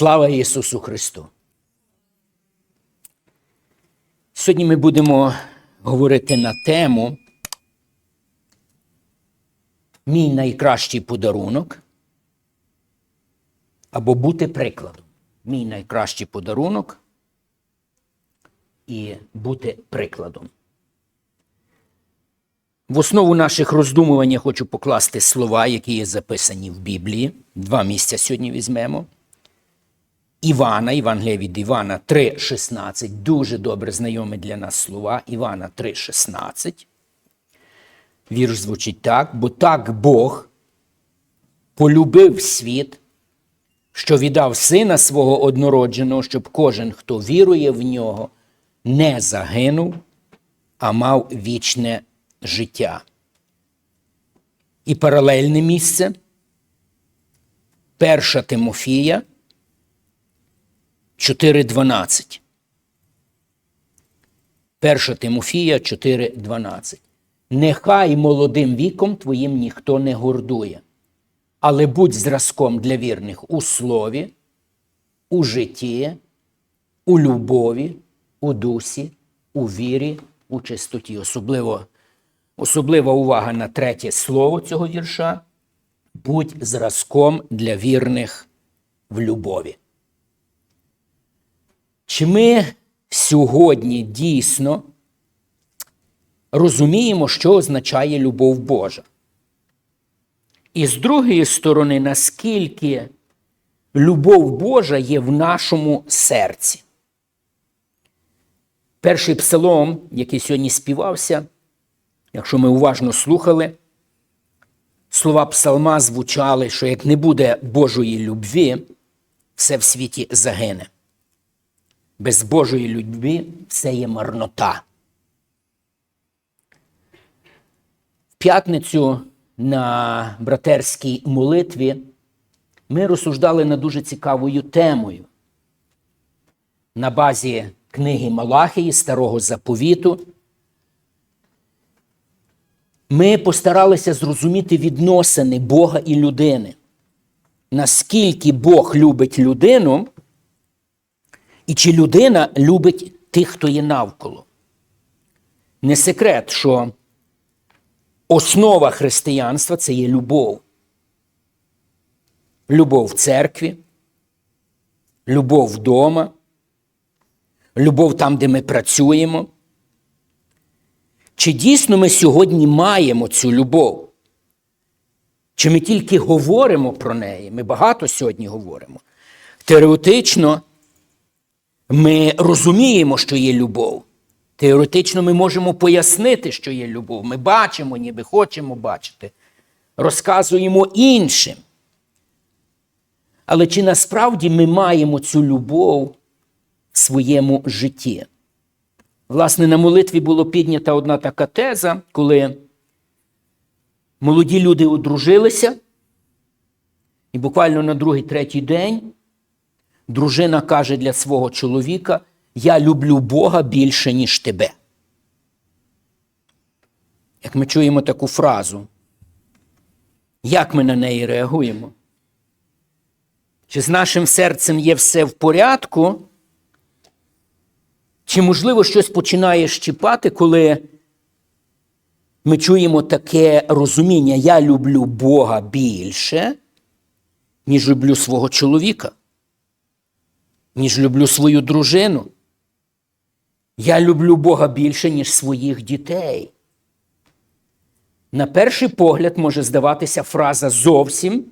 Слава Ісусу Христу! Сьогодні ми будемо говорити на тему Мій найкращий подарунок або бути прикладом. Мій найкращий подарунок і бути прикладом. В основу наших роздумувань я хочу покласти слова, які є записані в Біблії. Два місця сьогодні візьмемо. Івана, Євангелія від Івана 3,16. Дуже добре знайомі для нас слова. Івана 3,16. Вірш звучить так, бо так Бог полюбив світ, що віддав сина свого однородженого, щоб кожен, хто вірує в нього, не загинув, а мав вічне життя. І паралельне місце. Перша Тимофія 4.12. Перша Тимофія 4.12. Нехай молодим віком твоїм ніхто не гордує, але будь зразком для вірних у слові, у житті, у любові, у дусі, у вірі, у чистоті. Особливо, особлива увага на третє слово цього вірша. Будь зразком для вірних в любові. Чи ми сьогодні дійсно розуміємо, що означає любов Божа? І з другої сторони, наскільки любов Божа є в нашому серці? Перший псалом, який сьогодні співався, якщо ми уважно слухали, слова псалма звучали, що як не буде Божої любві, все в світі загине. Без Божої любві все є марнота. В п'ятницю на братерській молитві ми розсуждали над дуже цікавою темою. На базі книги Малахії Старого Заповіту. Ми постаралися зрозуміти відносини Бога і людини. Наскільки Бог любить людину, і чи людина любить тих, хто є навколо. Не секрет, що основа християнства це є любов. Любов в церкві, любов вдома, любов там, де ми працюємо. Чи дійсно ми сьогодні маємо цю любов? Чи ми тільки говоримо про неї? Ми багато сьогодні говоримо. Теоретично ми розуміємо, що є любов. Теоретично ми можемо пояснити, що є любов. Ми бачимо, ніби хочемо бачити. Розказуємо іншим. Але чи насправді ми маємо цю любов в своєму житті? Власне, на молитві було піднята одна така теза, коли молоді люди одружилися, і буквально на другий третій день дружина каже для свого чоловіка: Я люблю Бога більше, ніж тебе. Як ми чуємо таку фразу, як ми на неї реагуємо? Чи з нашим серцем є все в порядку? Чи, можливо, щось починає щіпати, коли ми чуємо таке розуміння: я люблю Бога більше, ніж люблю свого чоловіка, ніж люблю свою дружину. Я люблю Бога більше, ніж своїх дітей. На перший погляд може здаватися фраза зовсім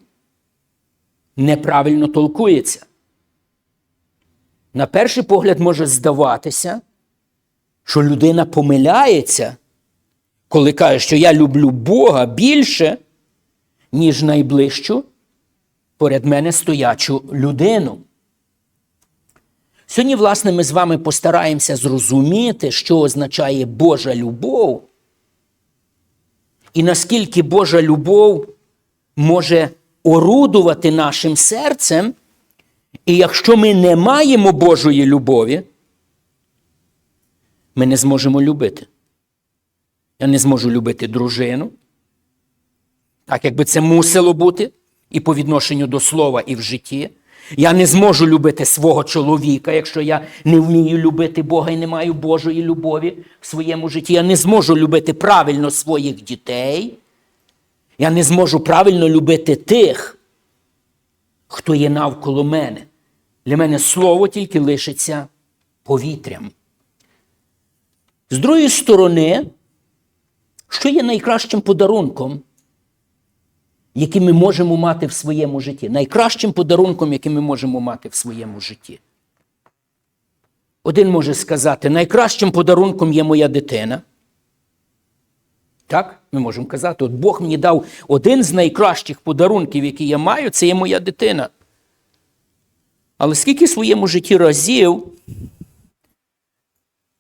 неправильно толкується. На перший погляд може здаватися, що людина помиляється, коли каже, що я люблю Бога більше, ніж найближчу поряд мене стоячу людину. Сьогодні, власне, ми з вами постараємося зрозуміти, що означає Божа любов, і наскільки Божа любов може орудувати нашим серцем. І якщо ми не маємо Божої любові, ми не зможемо любити. Я не зможу любити дружину, так якби це мусило бути і по відношенню до слова, і в житті. Я не зможу любити свого чоловіка, якщо я не вмію любити Бога і не маю Божої любові в своєму житті. Я не зможу любити правильно своїх дітей. Я не зможу правильно любити тих, хто є навколо мене. Для мене слово тільки лишиться повітрям. З другої сторони, що є найкращим подарунком, який ми можемо мати в своєму житті? Найкращим подарунком, який ми можемо мати в своєму житті. Один може сказати, найкращим подарунком є моя дитина. Так, ми можемо казати, от Бог мені дав один з найкращих подарунків, які я маю, це є моя дитина. Але скільки в своєму житті разів,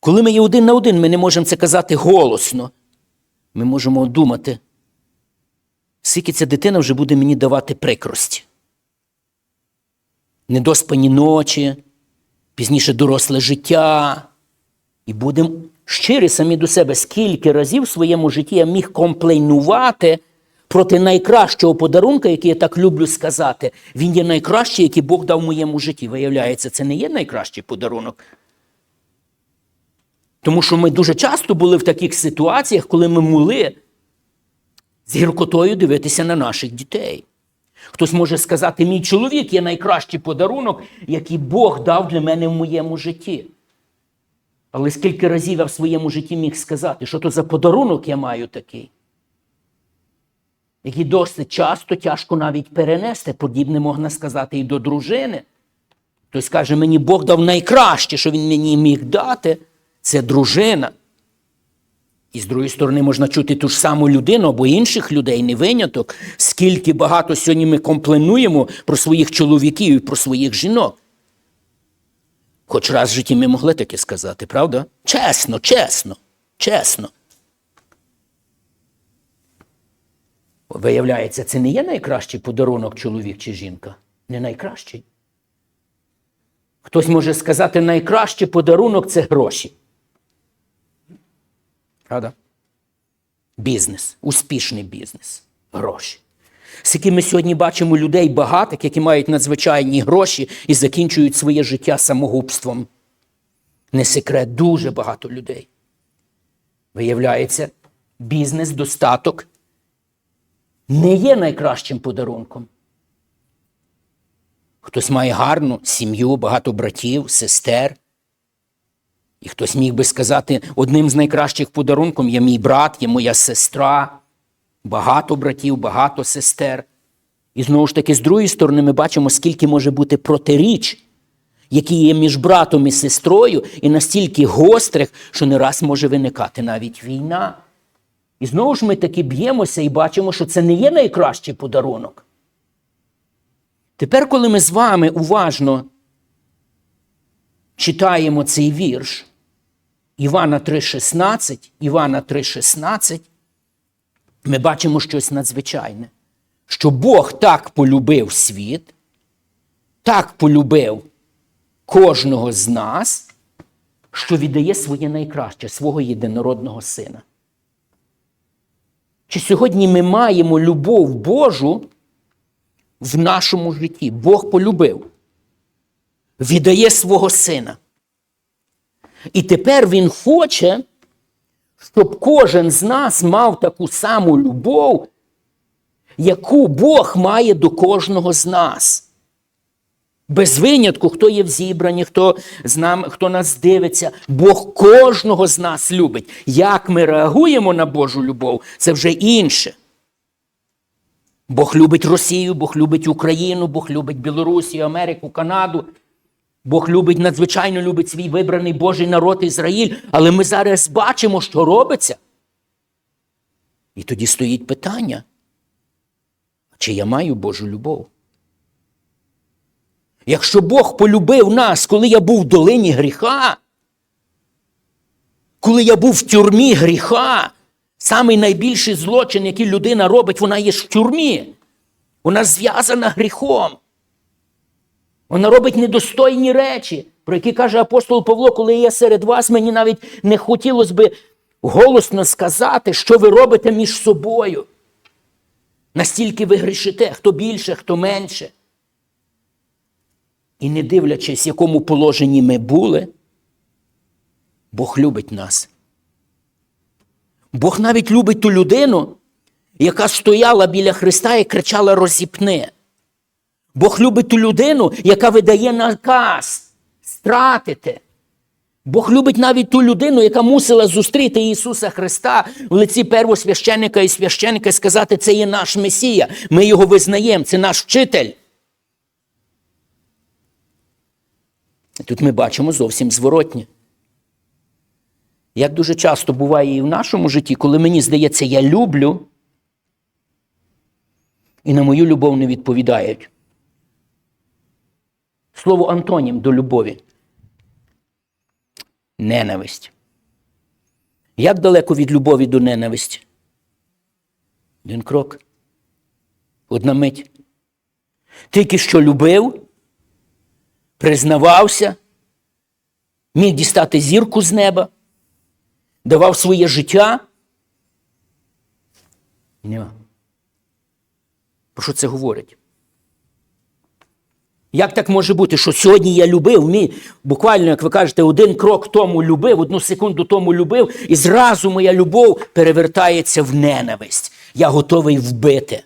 коли ми є один на один, ми не можемо це казати голосно. Ми можемо думати, скільки ця дитина вже буде мені давати прикрості. Недоспані ночі, пізніше доросле життя. І будемо щирі самі до себе, скільки разів в своєму житті я міг комплейнувати проти найкращого подарунка, який я так люблю сказати. Він є найкращий, який Бог дав в моєму житті. Виявляється, це не є найкращий подарунок. Тому що ми дуже часто були в таких ситуаціях, коли ми могли з гіркотою дивитися на наших дітей. Хтось може сказати, мій чоловік є найкращий подарунок, який Бог дав для мене в моєму житті. Але скільки разів я в своєму житті міг сказати, що то за подарунок я маю такий, який досить часто тяжко навіть перенести, подібне можна сказати і до дружини. Хтось каже, мені Бог дав найкраще, що він мені міг дати, це дружина. І з другої сторони, можна чути ту ж саму людину або інших людей, не виняток, скільки багато сьогодні ми компленуємо про своїх чоловіків і про своїх жінок. Хоч раз в житті ми могли таке сказати, правда? Чесно, чесно, чесно. Виявляється, це не є найкращий подарунок чоловік чи жінка. Не найкращий. Хтось може сказати, найкращий подарунок це гроші. Правда? Бізнес, успішний бізнес, гроші. Скільки ми сьогодні бачимо людей багатих, які мають надзвичайні гроші і закінчують своє життя самогубством. Не секрет, дуже багато людей. Виявляється, бізнес, достаток не є найкращим подарунком. Хтось має гарну сім'ю, багато братів, сестер. І хтось міг би сказати, одним з найкращих подарунків є мій брат, є моя сестра, багато братів, багато сестер. І знову ж таки, з другої сторони, ми бачимо, скільки може бути протиріч, які є між братом і сестрою, і настільки гострих, що не раз може виникати навіть війна. І знову ж ми таки б'ємося і бачимо, що це не є найкращий подарунок. Тепер, коли ми з вами уважно читаємо цей вірш Івана 3,16, Івана 3,16, ми бачимо щось надзвичайне, що Бог так полюбив світ, так полюбив кожного з нас, що віддає своє найкраще, свого єдинородного сина. Чи сьогодні ми маємо любов Божу в нашому житті? Бог полюбив, віддає свого сина. І тепер Він хоче, щоб кожен з нас мав таку саму любов, яку Бог має до кожного з нас. Без винятку, хто є в зібранні, хто з нами, хто нас дивиться, Бог кожного з нас любить. Як ми реагуємо на Божу любов, це вже інше. Бог любить Росію, Бог любить Україну, Бог любить Білорусію, Америку, Канаду. Бог любить, надзвичайно любить свій вибраний Божий народ Ізраїль, але ми зараз бачимо, що робиться. І тоді стоїть питання, чи я маю Божу любов? Якщо Бог полюбив нас, коли я був в долині гріха, коли я був в тюрмі гріха, самий найбільший злочин, який людина робить, вона є ж в тюрмі. Вона зв'язана гріхом. Вона робить недостойні речі, про які каже апостол Павло, коли я серед вас, мені навіть не хотілося би голосно сказати, що ви робите між собою. Настільки ви грішите, хто більше, хто менше. І не дивлячись, в якому положенні ми були, Бог любить нас. Бог навіть любить ту людину, яка стояла біля Христа і кричала розіпни. Бог любить ту людину, яка видає наказ стратити. Бог любить навіть ту людину, яка мусила зустріти Ісуса Христа в лиці первосвященника і священника і сказати, це є наш Месія, ми його визнаємо, це наш вчитель. Тут ми бачимо зовсім зворотнє. Як дуже часто буває і в нашому житті, коли мені здається, я люблю, і на мою любов не відповідають. Слово антонім до любові. Ненависть. Як далеко від любові до ненависті? Один крок. Одна мить. Тільки що любив, признавався, міг дістати зірку з неба, давав своє життя. Нема. Про що це говорить? Як так може бути, що сьогодні я любив, мій, буквально, як ви кажете, один крок тому любив, одну секунду тому любив, і зразу моя любов перевертається в ненависть. Я готовий вбити.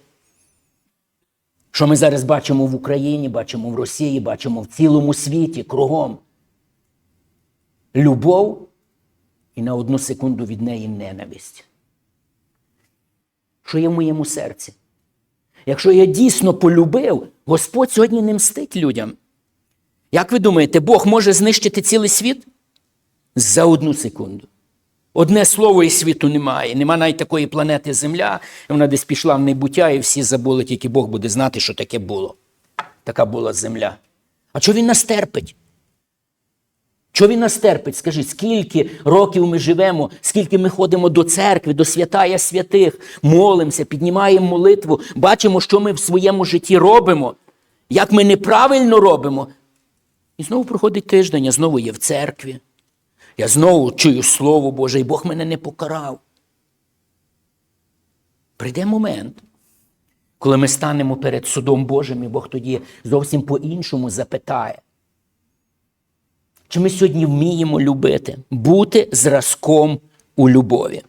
Що ми зараз бачимо в Україні, бачимо в Росії, бачимо в цілому світі, кругом. Любов і на одну секунду від неї ненависть. Що є в моєму серці? Якщо я дійсно полюбив, Господь сьогодні не мстить людям. Як ви думаєте, Бог може знищити цілий світ? За одну секунду. Одне слово і світу немає. Нема навіть такої планети Земля, вона десь пішла в небуття, і всі забули, тільки Бог буде знати, що таке було. Така була земля. А чого він нас терпить? Чого він нас терпить? Скажіть, скільки років ми живемо, скільки ми ходимо до церкви, до святая святих, молимося, піднімаємо молитву, бачимо, що ми в своєму житті робимо, як ми неправильно робимо. І знову проходить тиждень, я знову є в церкві. Я знову чую Слово Боже, і Бог мене не покарав. Прийде момент, коли ми станемо перед судом Божим, і Бог тоді зовсім по-іншому запитає. Чи ми сьогодні вміємо любити, бути зразком у любові?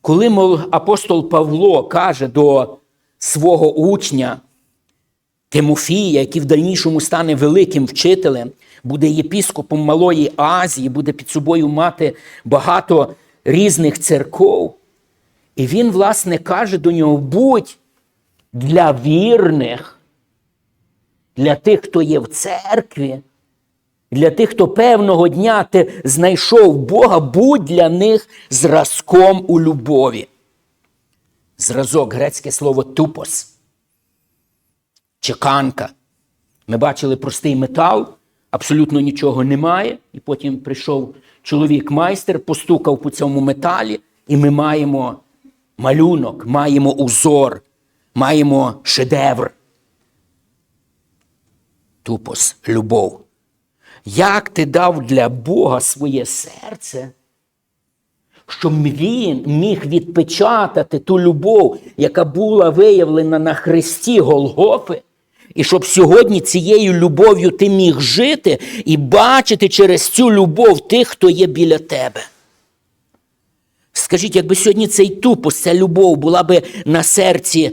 Коли апостол Павло каже до свого учня Тимофія, який в дальнішому стане великим вчителем, буде єпіскопом Малої Азії, буде під собою мати багато різних церков, і він, власне, каже до нього: будь для вірних, для тих, хто є в церкві. Для тих, хто певного дня ти знайшов Бога, будь для них зразком у любові. Зразок, грецьке слово тупос. Чеканка. Ми бачили простий метал, абсолютно нічого немає. І потім прийшов чоловік-майстер, постукав по цьому металі, і ми маємо малюнок, маємо узор, маємо шедевр. Тупос, любов. Як ти дав для Бога своє серце, щоб він міг відпечатати ту любов, яка була виявлена на хресті Голгофи, і щоб сьогодні цією любов'ю ти міг жити і бачити через цю любов тих, хто є біля тебе. Скажіть, якби сьогодні цей тупос, ця любов була би на серці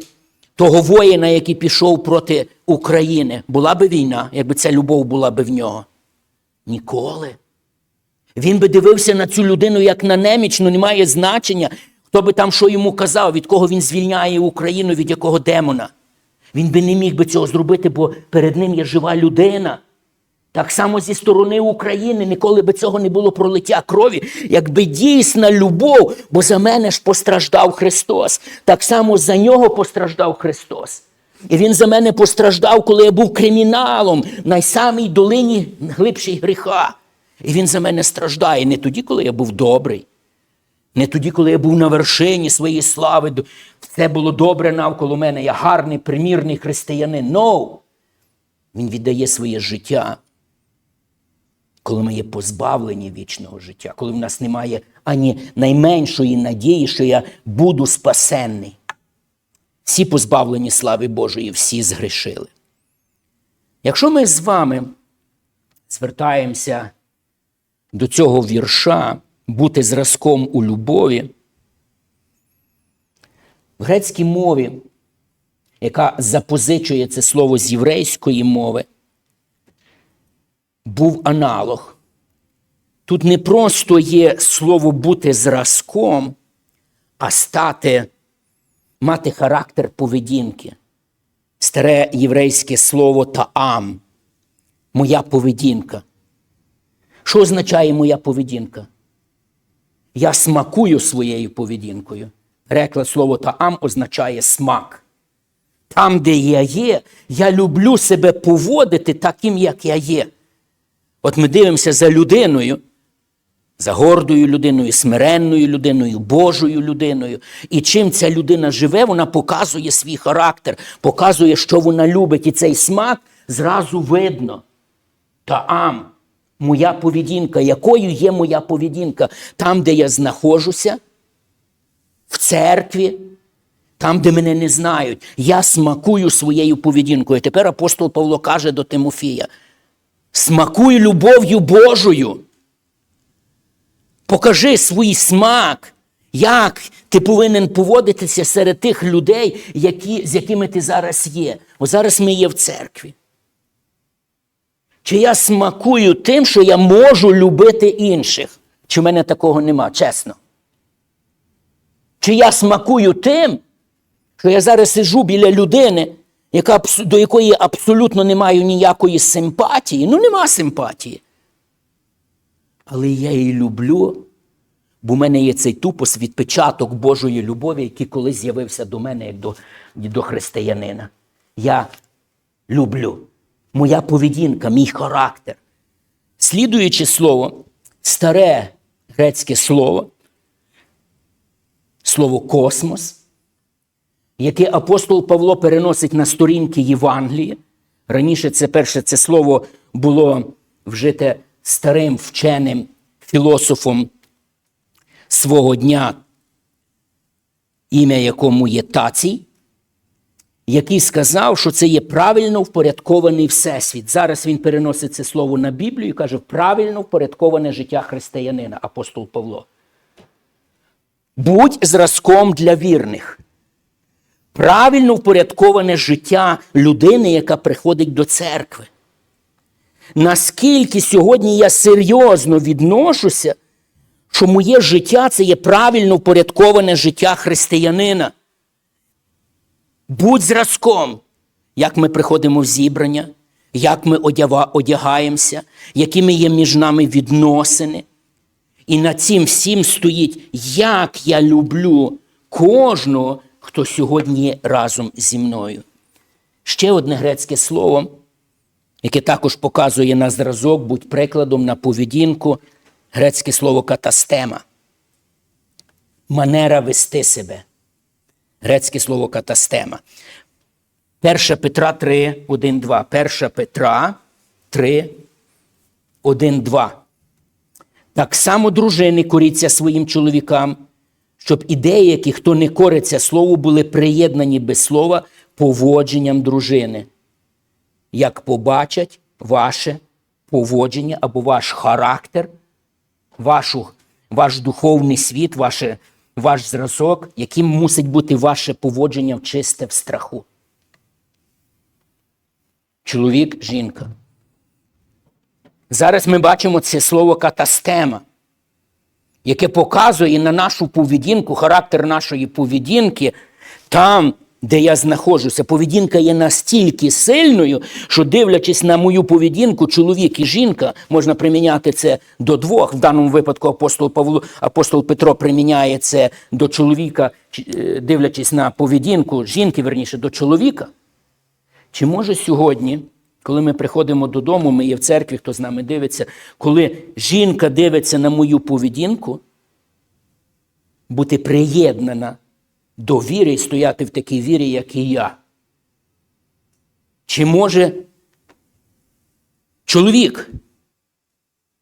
того воїна, який пішов проти України, була би війна, якби ця любов була би в нього. Ніколи. Він би дивився на цю людину як на немічну, немає значення, хто би там що йому казав, від кого він звільняє Україну, від якого демона. Він би не міг би цього зробити, бо перед ним є жива людина. Так само зі сторони України ніколи би цього не було пролиття крові, якби дійсна любов, бо за мене ж постраждав Христос. Так само за нього постраждав Христос. І він за мене постраждав, коли я був криміналом в найсамій долині глибшій гріха. І він за мене страждає не тоді, коли я був добрий, не тоді, коли я був на вершині своєї слави. Все було добре навколо мене. Я гарний, примірний християнин. No! Він віддає своє життя, коли ми є позбавлені вічного життя, коли в нас немає ані найменшої надії, що я буду спасенний. Всі позбавлені слави Божої, всі згрішили. Якщо ми з вами звертаємося до цього вірша бути зразком у любові, в грецькій мові, яка запозичує це слово з єврейської мови, був аналог. Тут не просто є слово бути зразком, а стати, мати характер поведінки. Старе єврейське слово таам, моя поведінка. Що означає моя поведінка? Я смакую своєю поведінкою. Переклад слово таам означає смак. Там, де я є, я люблю себе поводити таким, як я є. От ми дивимося за людиною, за гордою людиною, смиренною людиною, Божою людиною. І чим ця людина живе, вона показує свій характер, показує, що вона любить. І цей смак зразу видно. Таам, моя поведінка, якою є моя поведінка? Там, де я знаходжуся, в церкві, там, де мене не знають, я смакую своєю поведінкою. Тепер апостол Павло каже до Тимофія: смакуй любов'ю Божою. Покажи свій смак, як ти повинен поводитися серед тих людей, які, з якими ти зараз є. О, зараз ми є в церкві. Чи я смакую тим, що я можу любити інших? Чи в мене такого нема, чесно? Чи я смакую тим, що я зараз сижу біля людини, яка, до якої абсолютно не маю ніякої симпатії? Ну, нема симпатії. Але я її люблю, бо в мене є цей тупос відпечаток Божої любові, який колись з'явився до мене як до, до християнина. Я люблю. Моя поведінка, мій характер. Слідуючи слово, старе грецьке слово, слово космос, яке апостол Павло переносить на сторінки Євангелії. Раніше це перше це слово було вжите старим вченим філософом свого дня, ім'я якому є Тацій, який сказав, що це є правильно впорядкований всесвіт. Зараз він переносить це слово на Біблію і каже, правильно впорядковане життя християнина, апостол Павло. Будь зразком для вірних. Правильно впорядковане життя людини, яка приходить до церкви. Наскільки сьогодні я серйозно відношуся, що моє життя це є правильно впорядковане життя християнина. Будь зразком, як ми приходимо в зібрання, як ми одягаємося, якими є між нами відносини. І над цим всім стоїть, як я люблю кожного, хто сьогодні є разом зі мною. Ще одне грецьке слово, яке також показує на зразок, будь прикладом на поведінку, грецьке слово катастема. Манера вести себе. Грецьке слово катастема. 1 Петра 3, 1, 2. 1 Петра 3, 1, 2. Так само дружини коріться своїм чоловікам, щоб і деякі, хто не кориться слову, були приєднані без слова поводженням дружини. Як побачать ваше поводження або ваш характер, вашу, ваш духовний світ, ваше, ваш зразок, яким мусить бути ваше поводження в чисте в страху. Чоловік, жінка. Зараз ми бачимо це слово катастема, яке показує на нашу поведінку, характер нашої поведінки там, де я знаходжуся. Поведінка є настільки сильною, що, дивлячись на мою поведінку, чоловік і жінка, можна приміняти це до двох. В даному випадку апостол Павло, апостол Петро приміняє це до чоловіка, е, дивлячись на поведінку жінки, верніше до чоловіка. Чи може сьогодні, коли ми приходимо додому, ми є в церкві, хто з нами дивиться, коли жінка дивиться на мою поведінку, бути приєднана до віри і стояти в такій вірі, як і я? Чи може чоловік,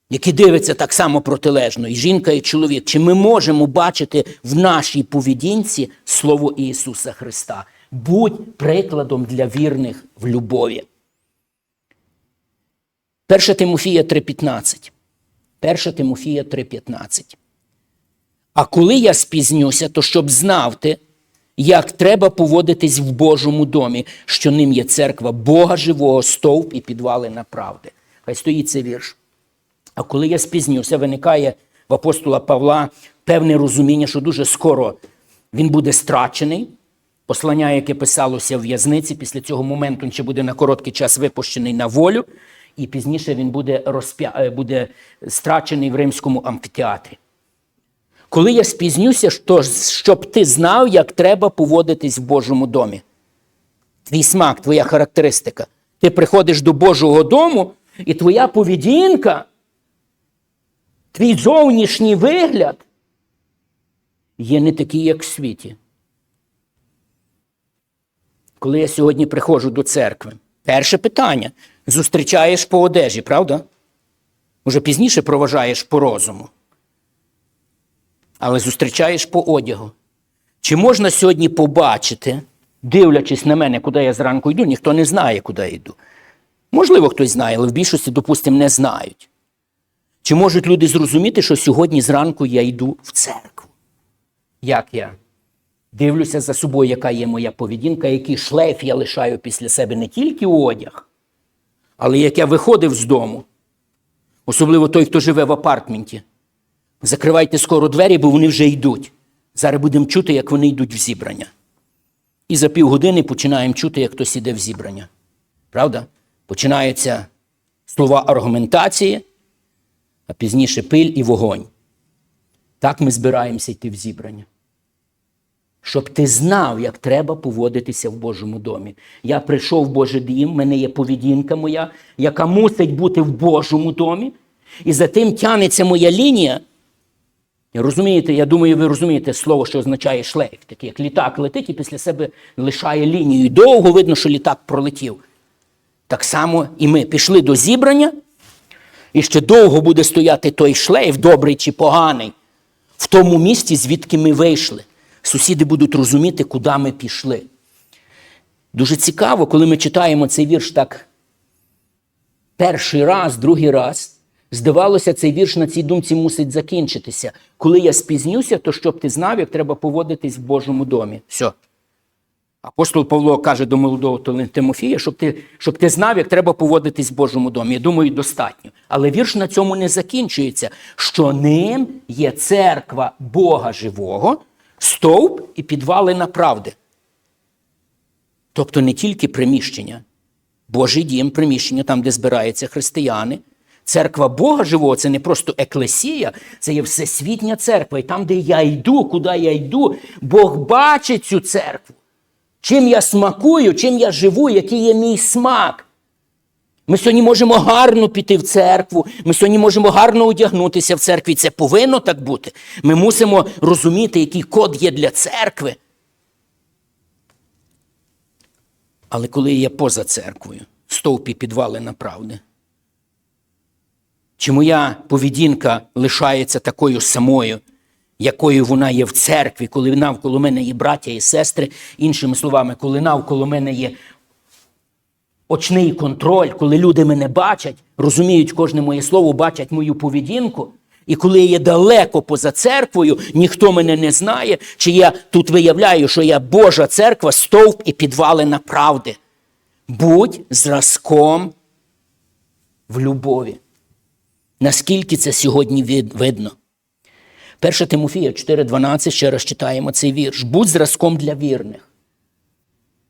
який дивиться так само протилежно, і жінка, і чоловік, чи ми можемо бачити в нашій поведінці Слово Ісуса Христа? Будь прикладом для вірних в любові. 1 Тимофія 3,15. 1 Тимофія 3,15. А коли я спізнюся, то щоб знав ти, як треба поводитись в Божому домі, що ним є церква Бога живого, стовп і підвалина правди. Хай стоїть цей вірш. А коли я спізнюся, виникає в апостола Павла певне розуміння, що дуже скоро він буде страчений. Послання, яке писалося в в'язниці, після цього моменту він ще буде на короткий час випущений на волю, і пізніше він буде, розп'я... е, буде страчений в римському амфітеатрі. Коли я спізнюся, то щоб ти знав, як треба поводитись в Божому домі. Твій смак, твоя характеристика. Ти приходиш до Божого дому, і твоя поведінка, твій зовнішній вигляд є не такий, як в світі. Коли я сьогодні приходжу до церкви, перше питання зустрічаєш по одежі, правда? Уже пізніше проважаєш по розуму. Але зустрічаєш по одягу. Чи можна сьогодні побачити, дивлячись на мене, куди я зранку йду, ніхто не знає, куди я йду. Можливо, хтось знає, але в більшості, допустимо, не знають. Чи можуть люди зрозуміти, що сьогодні зранку я йду в церкву? Як я дивлюся за собою, яка є моя поведінка, який шлейф я лишаю після себе не тільки одяг, але як я виходив з дому, особливо той, хто живе в апартменті. Закривайте скоро двері, бо вони вже йдуть. Зараз будемо чути, як вони йдуть в зібрання. І за півгодини починаємо чути, як хтось іде в зібрання. Правда? Починаються слова аргументації, а пізніше пиль і вогонь. Так ми збираємося йти в зібрання. Щоб ти знав, як треба поводитися в Божому домі. Я прийшов в Божий дім, в мене є поведінка моя, яка мусить бути в Божому домі. І за тим тянеться моя лінія. Розумієте, я думаю, ви розумієте слово, що означає шлейф. Таке, як літак летить і після себе лишає лінію. І довго видно, що літак пролетів. Так само і ми пішли до зібрання, і ще довго буде стояти той шлейф, добрий чи поганий, в тому місці, звідки ми вийшли. Сусіди будуть розуміти, куди ми пішли. Дуже цікаво, коли ми читаємо цей вірш так перший раз, другий раз. Здавалося, цей вірш на цій думці мусить закінчитися. Коли я спізнюся, то щоб ти знав, як треба поводитись в Божому домі. Все. Апостол Павло каже до молодого Тимофія, щоб ти, щоб ти знав, як треба поводитись в Божому домі. Я думаю, достатньо. Але вірш на цьому не закінчується, що ним є церква Бога живого, стовп і підвалина правди. Тобто не тільки приміщення, Божий дім, приміщення там, де збираються християни. Церква Бога живого це не просто еклесія, це є всесвітня церква. І там, де я йду, куди я йду, Бог бачить цю церкву. Чим я смакую, чим я живу, який є мій смак. Ми сьогодні можемо гарно піти в церкву, ми сьогодні можемо гарно одягнутися в церкві. Це повинно так бути. Ми мусимо розуміти, який код є для церкви. Але коли я поза церквою, стовпі підвалина правди, чи моя поведінка лишається такою самою, якою вона є в церкві, коли навколо мене є браття і сестри, іншими словами, коли навколо мене є очний контроль, коли люди мене бачать, розуміють кожне моє слово, бачать мою поведінку. І коли я є далеко поза церквою, ніхто мене не знає, чи я тут виявляю, що я Божа церква, стовп і підвалина правди. Будь зразком в любові. Наскільки це сьогодні видно? 1 Тимофія 4,12, ще раз читаємо цей вірш. Будь зразком для вірних.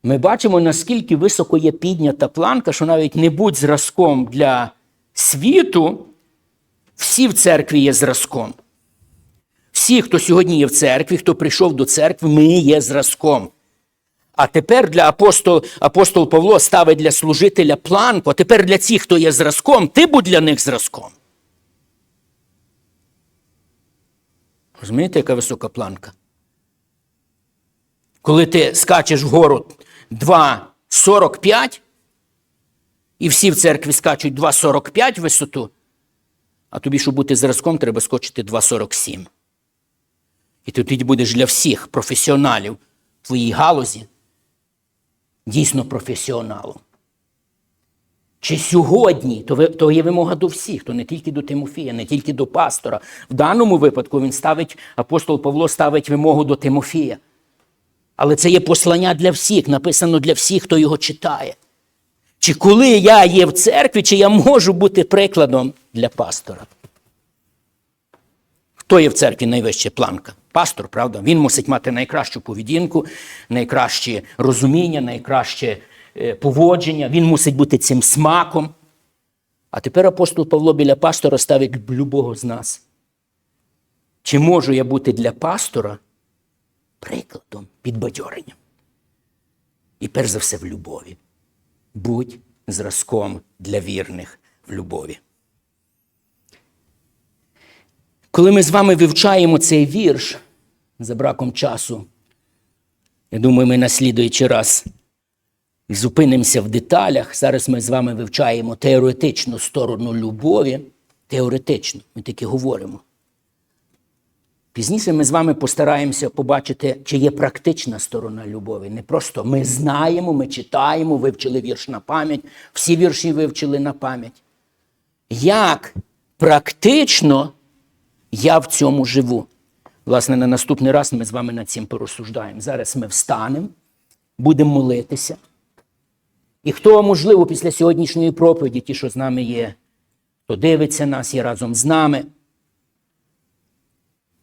Ми бачимо, наскільки високо є піднята планка, що навіть не будь зразком для світу, всі в церкві є зразком. Всі, хто сьогодні є в церкві, хто прийшов до церкви, ми є зразком. А тепер для апостол, апостол Павло ставить для служителя планку, а тепер для цих, хто є зразком, ти будь для них зразком. Розумієте, яка висока планка? Коли ти скачеш вгору 2,45, і всі в церкві скачуть 2,45 висоту, а тобі, щоб бути зразком, треба скочити 2,47. І тоді будеш для всіх професіоналів в твоїй галузі дійсно професіоналом. Чи сьогодні, то, ви- то є вимога до всіх, то не тільки до Тимофія, не тільки до пастора. В даному випадку він ставить, апостол Павло ставить вимогу до Тимофія. Але це є послання для всіх, написано для всіх, хто його читає. Чи коли я є в церкві, чи я можу бути прикладом для пастора? Хто є в церкві найвища планка? Пастор, правда? Він мусить мати найкращу поведінку, найкраще розуміння, найкраще поводження. Він мусить бути цим смаком. А тепер апостол Павло біля пастора ставить любого з нас. Чи можу я бути для пастора прикладом, підбадьоренням? І перш за все в любові. Будь зразком для вірних в любові. Коли ми з вами вивчаємо цей вірш за браком часу, я думаю, ми на слідуючий раз зупинимося в деталях. Зараз ми з вами вивчаємо теоретичну сторону любові. Теоретично, ми таки говоримо. Пізніше ми з вами постараємося побачити, чи є практична сторона любові. Не просто ми знаємо, ми читаємо, вивчили вірш на пам'ять, всі вірші вивчили на пам'ять. Як практично я в цьому живу? Власне, на наступний раз ми з вами над цим порозсуждаємо. Зараз ми встанемо, будемо молитися. І хто, можливо, після сьогоднішньої проповіді, ті, що з нами є, хто дивиться нас, є разом з нами,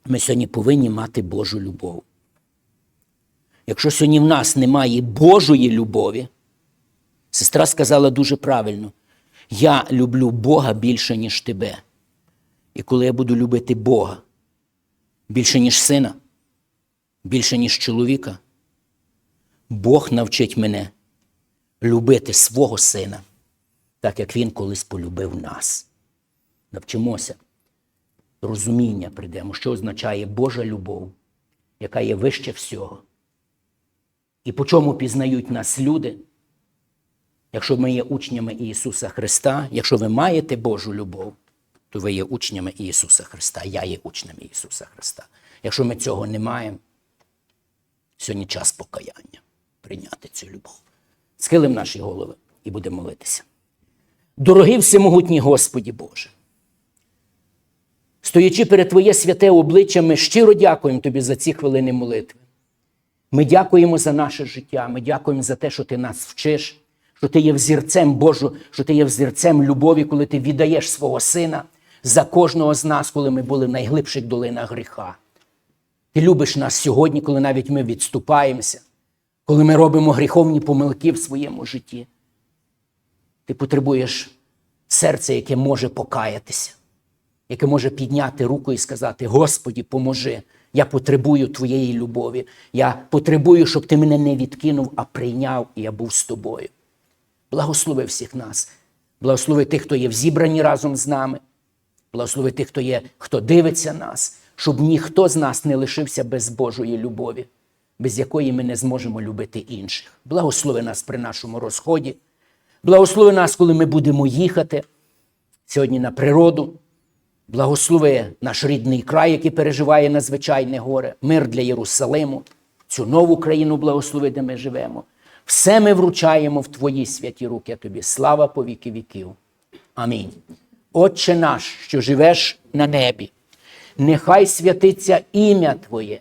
ми сьогодні повинні мати Божу любов. Якщо сьогодні в нас немає Божої любові, сестра сказала дуже правильно: я люблю Бога більше, ніж тебе. І коли я буду любити Бога більше, ніж сина, більше, ніж чоловіка, Бог навчить мене любити свого сина, так як він колись полюбив нас. Навчимося розуміння прийдемо, що означає Божа любов, яка є вище всього. І по чому пізнають нас люди, якщо ми є учнями Ісуса Христа, якщо ви маєте Божу любов, то ви є учнями Ісуса Христа. Я є учнем Ісуса Христа. Якщо ми цього не маємо, сьогодні час покаяння прийняти цю любов. Схилим наші голови і будемо молитися. Дорогий всемогутній Господі Боже. Стоячи перед Твоє святе обличчя, ми щиро дякуємо Тобі за ці хвилини молитви. Ми дякуємо за наше життя, ми дякуємо за те, що Ти нас вчиш, що Ти є взірцем Божу, що Ти є взірцем любові, коли Ти віддаєш свого Сина за кожного з нас, коли ми були в найглибших долинах гріха. Ти любиш нас сьогодні, коли навіть ми відступаємося, коли ми робимо гріховні помилки в своєму житті. Ти потребуєш серця, яке може покаятися яке може підняти руку і сказати: Господі, поможи, я потребую Твоєї любові. Я потребую, щоб ти мене не відкинув, а прийняв, і я був з тобою. Благослови всіх нас, благослови тих, хто є в зібранні разом з нами, благослови тих, хто є, хто дивиться нас, щоб ніхто з нас не лишився без Божої любові, без якої ми не зможемо любити інших. Благослови нас при нашому розході, благослови нас, коли ми будемо їхати сьогодні на природу. Благослови наш рідний край, який переживає надзвичайне горе, мир для Єрусалиму, цю нову країну благослови, де ми живемо. Все ми вручаємо в Твої святі руки тобі. Слава по віки віків. Амінь. Отче наш, що живеш на небі, нехай святиться ім'я Твоє,